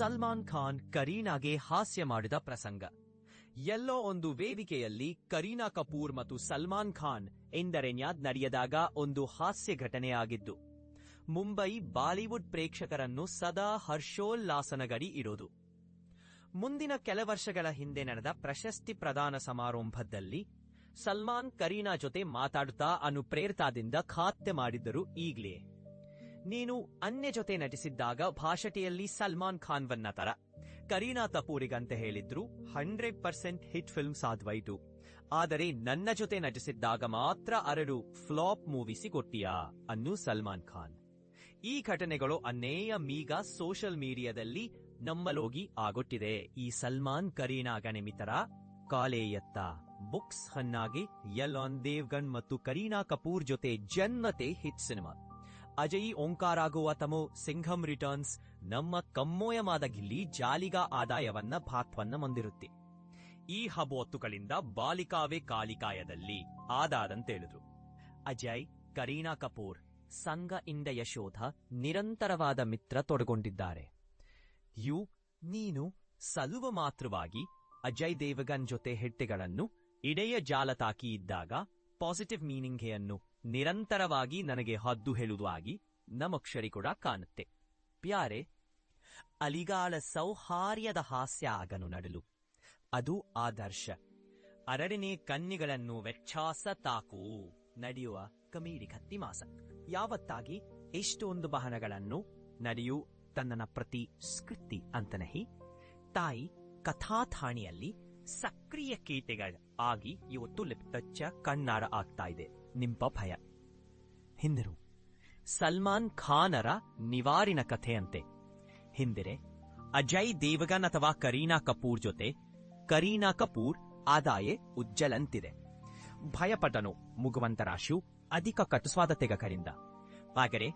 ಸಲ್ಮಾನ್ ಖಾನ್ ಕರೀನಾಗೆ ಹಾಸ್ಯ ಮಾಡಿದ ಪ್ರಸಂಗ. ಎಲ್ಲೋ ಒಂದು ವೇದಿಕೆಯಲ್ಲಿ ಕರೀನಾ ಕಪೂರ್ ಮತ್ತು ಸಲ್ಮಾನ್ ಖಾನ್ ಎಂದರೆನ್ಯಾದ್ ನಡೆಯದಾಗ ಒಂದು ಹಾಸ್ಯ ಘಟನೆಯಾಗಿದ್ದು ಮುಂಬೈ ಬಾಲಿವುಡ್ ಪ್ರೇಕ್ಷಕರನ್ನು ಸದಾ ಹರ್ಷೋಲ್ಲಾಸನಗಡಿ ಇರೋದು. ಮುಂದಿನ ಕೆಲ ವರ್ಷಗಳ ಹಿಂದೆ ನಡೆದ ಪ್ರಶಸ್ತಿ ಪ್ರದಾನ ಸಮಾರಂಭದಲ್ಲಿ ಸಲ್ಮಾನ್ ಕರೀನಾ ಜೊತೆ ಮಾತಾಡುತ್ತಾ ಅನುಪ್ರೇರಿತಾದಿಂದ ಖಾತೆ ಮಾಡಿದ್ದರು ಈಗ್ಲೇ. ನೀನು ಅನ್ಯ ಜೊತೆ ನಟಿಸಿದ್ದಾಗ ಭಾಷಟೆಯಲ್ಲಿ ಸಲ್ಮಾನ್ ಖಾನ್ವನ್ನ ತರ ಕರೀನಾ ಕಪೂರಿಗಂತ ಹೇಳಿದ್ರು, ಹಂಡ್ರೆಡ್ ಪರ್ಸೆಂಟ್ ಹಿಟ್ ಫಿಲ್ಮ್ ಸಾಧ್ವಾಯಿತು ಆದರೆ ನನ್ನ ಜೊತೆ ನಟಿಸಿದ್ದಾಗ ಮಾತ್ರ ಅರಡು ಫ್ಲಾಪ್ ಮೂವಿಸಿ ಕೊಟ್ಟಿಯಾ, ಅನ್ನು ಸಲ್ಮಾನ್ ಖಾನ್. ಈ ಘಟನೆಗಳು ಅನೇಯ ಮೀಗ ಸೋಷಿಯಲ್ ಮೀಡಿಯಾದಲ್ಲಿ ನಮ್ಮಲೋಗಿ ಆಗೊಟ್ಟಿದೆ. ಈ ಸಲ್ಮಾನ್ ಕರೀನಾ ಗಣಿಮಿತರ ಕಾಲೇಯತ್ತ ಬುಕ್ಸ್ ಹನ್ನಾಗಿ ಯಲಾನ್ ದೇವ್ಗನ್ ಮತ್ತು ಕರೀನಾ ಕಪೂರ್ ಜೊತೆ ಜನ್ಮತೆ ಹಿಟ್ ಸಿನಿಮಾ. ಅಜಯ್ ಓಂಕಾರಾಗುವ ತಮೋ ಸಿಂಘಂ ರಿಟರ್ನ್ಸ್ ನಮ್ಮ ಕಮ್ಮೋಯಮಾದ ಗಿಲ್ಲಿ ಜಾಲಿಗ ಆದಾಯವನ್ನ ಭಾತ್ವನ್ನ ಹೊಂದಿರುತ್ತೆ ಈ ಹಬೋತ್ತುಗಳಿಂದ ಬಾಲಿಕಾವೇ ಕಾಲಿಕಾಯದಲ್ಲಿ ಆದಾದಂತೇಳಿದ್ರು ಅಜಯ್, ಕರೀನಾ ಕಪೂರ್, ಸಂಘ ಇಂದ ಯಶೋಧ ನಿರಂತರವಾದ ಮಿತ್ರ ತೊಡಗೊಂಡಿದ್ದಾರೆ. ಯು, ನೀನು ಸಲುವ ಮಾತ್ರವಾಗಿ ಅಜಯ್ ದೇವಗನ್ ಜೊತೆ ಹೆಟ್ಟೆಗಳನ್ನು ಇಡೆಯ ಜಾಲತಾಕಿ ಇದ್ದಾಗ ಪಾಸಿಟಿವ್ ಮೀನಿಂಗ್ಗೆಯನ್ನು ನಿರಂತರವಾಗಿ ನನಗೆ ಹದ್ದು ಹೇಳುವುದಾಗಿ ನಮಕ್ಷರಿ ಕೂಡ ಕಾಣುತ್ತೆ. ಪ್ಯಾರೆ, ಅಲಿಗಾಳ ಸೌಹಾರ್ಯದ ಹಾಸ್ಯ ಆಗನು ನಡಲು. ಅದು ಆದರ್ಶ. ಅರಡನೇ ಕನ್ನಿಗಳನ್ನು ವೆಚ್ಚಾಸ ತಾಕು. ನಡೆಯುವ ಕಮೀಡಿ ಕತ್ತಿ ಮಾಸ ಯಾವತ್ತಾಗಿ ಎಷ್ಟೊಂದು ಬಹನಗಳನ್ನು ನಡೆಯು ತನ್ನನ ಪ್ರತಿ ಸ್ಕೃತಿ ಅಂತನಹಿ. ತಾಯಿ ಕಥಾಥಾಣಿಯಲ್ಲಿ ಸಕ್ರಿಯ ಕೀಟೆಗಳ ಆಗಿ ಇವತ್ತು ಲಿಪ್ತಚ್ಚ ಕಣ್ಣಾರ ಆಗ್ತಾ ಇದೆ. ನಿಂಪ ಭಯ ಹಿಂದಿರು, ಸಲ್ಮಾನ್ ಖಾನರ ನಿವಾರಿನ ಕಥೆಯಂತೆ. ಹಿಂದಿರೆ, ಅಜಯ್ ದೇವಗನ್ ಅಥವಾ ಕರೀನಾ ಕಪೂರ್ ಜೊತೆ ಕರೀನಾ ಕಪೂರ್ ಆದಾಯ ಉಜ್ಜಲಂತಿದೆ. ಭಯಪಟನು ಮುಗುವಂತರಾಶು ಅಧಿಕ ಕಟುಸ್ವಾದತೆಗಕರಿಂದ ಆದರೆ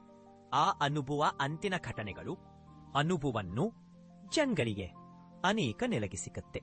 ಆ ಅನುಭವ ಅಂತಿನ ಘಟನೆಗಳು ಅನುಭವವನ್ನು ಜನಗಳಿಗೆ ಅನೇಕ ನೆಲಗಿ ಸಿಕ್ಕತ್ತೆ.